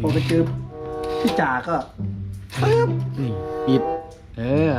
พอไปเจอพี่จ่าก็ปึ๊บนี่ปิด เออ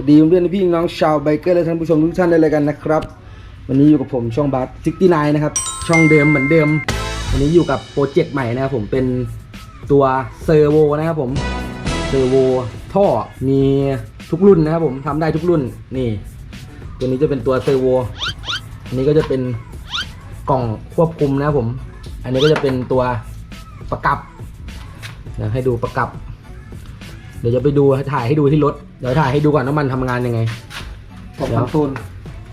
วัสดีเพื่อนพี่น้องชาวไบเกอร์และท่านผู้ชมทุกท่านได้เลยกันนะครับ วันนี้อยู่กับผมช่องบัส69นะครับ ช่องเดิมเหมือนเดิม วันนี้อยู่กับโปรเจกต์ใหม่นะครับผมเป็นตัวเซอร์โวนะครับผมเซอร์โวท่อมีทุกรุ่นนะครับผมทำได้ทุกรุ่นนี่ ตัวนี้จะเป็นตัวเซอร์โวอันนี้ก็จะเป็นกล่องควบคุมนะครับผม อันนี้ก็จะเป็นตัวประกับเดี๋ยวให้ดูประกับ เดี๋ยวจะไปดูถ่ายให้ดูที่รถ เดี๋ยวถ่ายให้ดูก่อนว่ามันทำงานยังไง กล่องคอนโทรล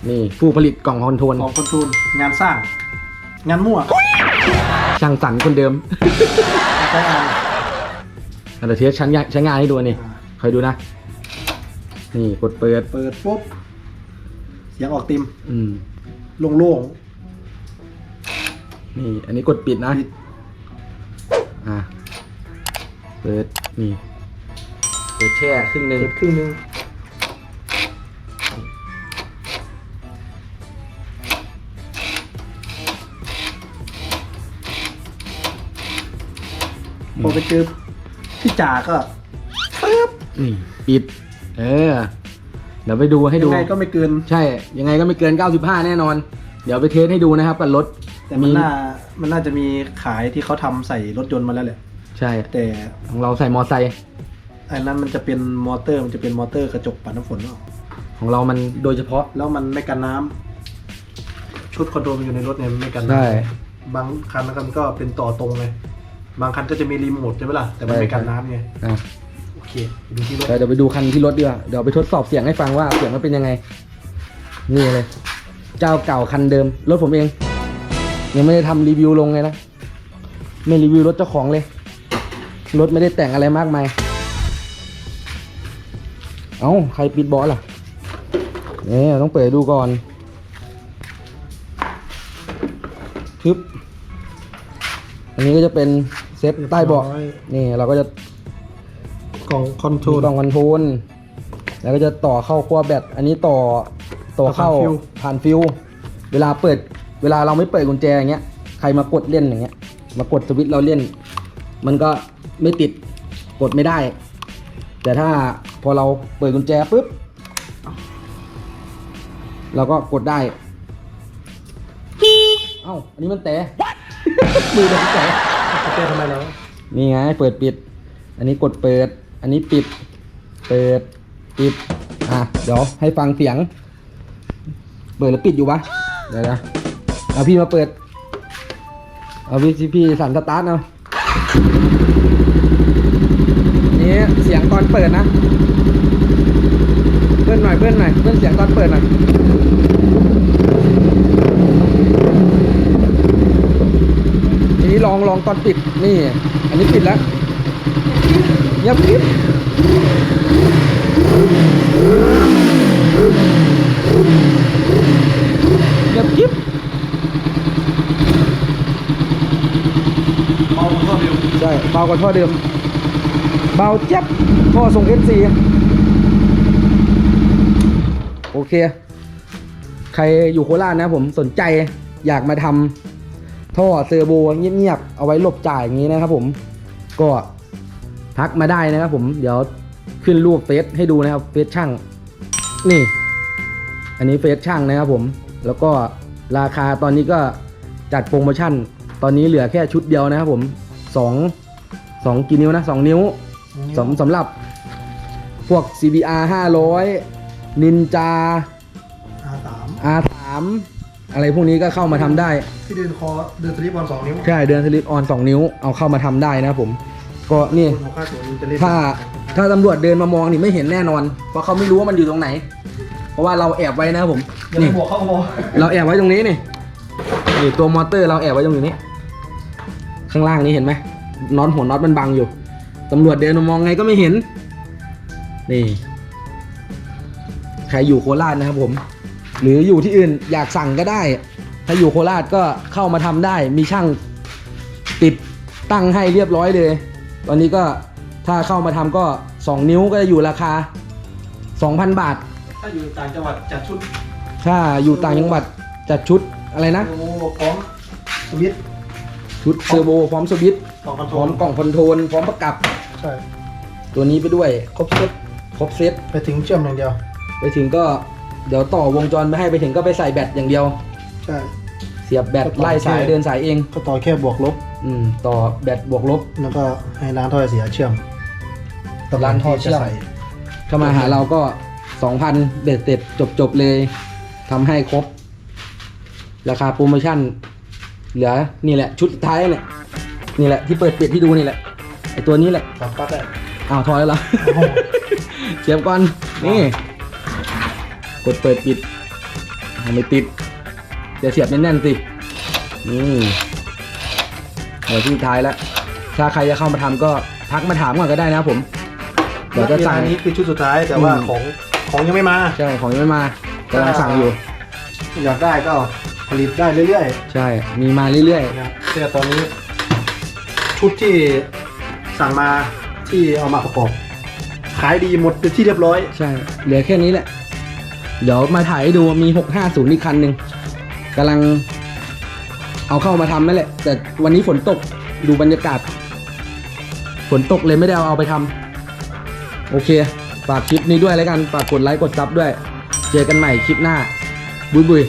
นี่ผู้ผลิตกล่องคอนโทรลกล่องคอนโทรลงานสร้าง งานมั่วช่างสรรค์คนเดิมใช้งานเดี๋ยวเทสใช้งานใช้งานให้ดูนี่อ่าคอยดูนะ นี่กดเปิด เปิดปุ๊บ เสียงออกติมอืมโล่งนี่ อันนี้กดปิดนะปิดอ่าเปิด นี่ เปิดแช่ครึ่งหๆนึ่งเปิดครึ่งหนึงพอไปเจอพี่จ่าก็ปึ๊บนี่ปิด เออ เดี๋ยวไปดูให้ดู ยังไงก็ไม่เกิน ใช่ ยังไงก็ไม่เกิน 95 แน่นอน เดี๋ยวไปเทสให้ดูนะครับกับรถแต่มันน่ามันน่าจะมีขายที่เขาทำใส่รถยนต์มาแล้วแหละ ใช่ แต่ของเราใส่มอไซค์ อันนั้นมันจะเป็นมอเตอร์มันจะเป็นมอเตอร์กระจกปัดน้ำฝนเนอะของเรามันโดยเฉพาะแล้วมันไม่กันน้ำชุดคอนโดมันอยู่ในรถเนี่ยมันไม่กันน้ำใช่บางคันนะครับก็เป็นต่อตรงเลย บางคันก็จะมีรีโมทใช่ไหมล่ะ แต่มันไม่กันน้ำไง อะโอเคไปดูที่รถเดี๋ยวไปดูคันที่รถดีกว่าเดี๋ยวไปทดสอบเสียงให้ฟังว่าเสียงมันเป็นยังไง นี่เลย เจ้าเก่าคันเดิม รถผมเอง ยังไม่ได้ทำรีวิวลงเลยนะ ไม่รีวิวรถเจ้าของเลย รถไม่ได้แต่งอะไรมากมาย เอ้า ใครปิดเบอสล่ะเนี่ยต้องเปิดดูก่อนทึบอันนี้ก็จะเป็นเซ็ตใต้เบาะนี่ เราก็จะกล่องคอนโทรมีลกล่องคอนโทรลแล้วก็จะต่อเข้าขั้วแบตอันนี้ต่อต่อเข้าผ่านฟิว ผ่านฟิว เวลาเปิด เวลาเราไม่เปิดกุญแจอย่างเงี้ยใครมากดเล่นอย่างเงี้ย มากดสวิตช์เราเล่น มันก็ไม่ติดกดไม่ได้ แต่ถ้า พอเราเปิดกุญแจปุ๊บเราก็กดได้ เอ้า อันนี้มันแต่มือมันแต่เต้ทำไมเรานี่ไง เปิดปิด อันนี้กดเปิด อันนี้ปิด เปิด ปิด อะ เดี๋ยวให้ฟังเสียง เปิดแล้วปิดอยู่ปะเดี๋ยวนะเอาพี่มาเปิด เอาพี่พี่สั่นสตาร์ทเอานี่ เสียงตอนเปิดนะ เบิ้ลหน่อยเบิ้ลหน่อยเบิ้ลเสียงตอนเปิดหน่อยทีนี้ลองลองตอนปิดนี่ อันนี้ปิดแล้วเงียบกริบเงียบกริบเมาเข้าเร็วใช่เบากว่าท่อเดิม เบาเจ็บท่อส่งเอซีโอเค ใครอยู่โคราชนะผมสนใจอยากมาทำท่อเซอร์โบเงียบๆ เอาไว้หลบจ่ายอย่างนี้นะครับผม ก็ทักมาได้นะครับผม เดี๋ยวขึ้นรูปเฟซให้ดูนะครับ เฟซช่าง นี่ อันนี้เฟซช่างนะครับผม แล้วก็ราคาตอนนี้ก็จัดโปรโมชั่น ตอนนี้เหลือแค่ชุดเดียวนะครับผมสองสองกี่นิ้วนะสองนิ้ว สำสำหรับพวก CBR 500 Ninja อาสาม R3 อะไรพวกนี้ก็เข้ามาทำได้ ที่เดินคอเดินสลิปบอลสองนิ้วใช่เดือนสลิปออน 2 นิ้วเอาเข้ามาทำได้นะครับผม ก็นี่ คนหัวค่าตัวนี้จะเล่นถ้าถ้าตำรวจเดินมามองนี่ไม่เห็นแน่นอน เพราะเขาไม่รู้ว่ามันอยู่ตรงไหน เพราะว่าเราแอบไว้นะครับผมอย่านี่ไปบวกเข้าพอเราแอบไว้ตรงนี้นี่นี่ตัวมอเตอร์เราแอบไว้ตรงนี้ ข้างล่างนี้เห็นไหมน็อตหัวน็อตมันบังอยู่ ตำรวจเดินมามองไงก็ไม่เห็น นี่ ใครรอยู่โคราชนะครับผม หรืออยู่ที่อื่นอยากสั่งก็ได้ ถ้าอยู่โคราชก็เข้ามาทำได้ มีช่างติดตั้งให้เรียบร้อยเลย ตอนนี้ก็ถ้าเข้ามาทำก็ 2 นิ้วก็จะอยู่ราคา 2,000 บาท ถ้าอยู่ต่างจังหวัดจัดชุด ถ้าอยู่ต่างจังหวัดจัดชุดอะไรนะ โอ้โหพร้อมสวิต ช์ชุดเซอร์โบพร้อมสวิตช์กล่องคอนโทพรร้อลมกล่องคอนโทรลพร้อมประกับ ใช่ ตัวนี้ไปด้วย ครบเซตครบเซตไปถึงเชื่อมอย่างเดียว ไปถึงก็เดี๋ยวต่อวงจรไปให้ไปถึงก็ไปใส่แบตอย่างเดียว ใช่ เสียบแบตก็ต่อไล่สายแค่เดินสายเอง ก็ต่อแค่บวกลบ อืม ต่อแบตบวกลบ แล้วก็ให้ร้านท่อไอเสียเชื่อมร้านท่อเชื่อมที่จะใส่ถ้ามาหาเราก็สองพันเด็ดเด็ดจบจบๆเลยทำให้ครบ ราคาโปรโมชั่น เหลือนี่แหละ ชุดสุดท้ายเนี่ยนี่แหละที่เปิดปิดที่ดูนี่แหละไอตัวนี้แหละถอดปลั๊กได้อ้าวถอยแล้วเหรอโอ้โหเสียบก่อนนี่กดเปิดปิดเอาไม่ติดจะเสียบแน่นๆสินี่เดี๋ยวที่ท้ายแล้วถ้าใครจะเข้ามาทำก็ทักมาถามก่อนก็ได้นะครับผม เดี๋ยวจะสั่งอันนี้คือชุดสุดท้ายแต่ว่าอืม ของของยังไม่มา ใช่ของยังไม่มากำลังสั่งอยู่ อยากได้ก็ ผลิตได้เรื่อยใช่ มีมาเรื่อยๆนะครับแต่ตอนนี้ ชุดที่สั่งมาที่เอามาประกอบ ขายดีหมดเป็นที่เรียบร้อย ๆ ใช่ เหลือแค่นี้แหละ เดี๋ยวมาถ่ายให้ดูมี 650 อีกคันหนึ่งกำลังเอาเข้ามาทำนั่นแหละ แต่วันนี้ฝนตกดูบรรยากาศ ฝนตกเลยไม่ได้เอาเอาไปทำโอเค ฝากคลิปนี้ด้วยแล้วกัน ฝากกดไลค์กดซับด้วย เจอกันใหม่คลิปหน้า บุยบุย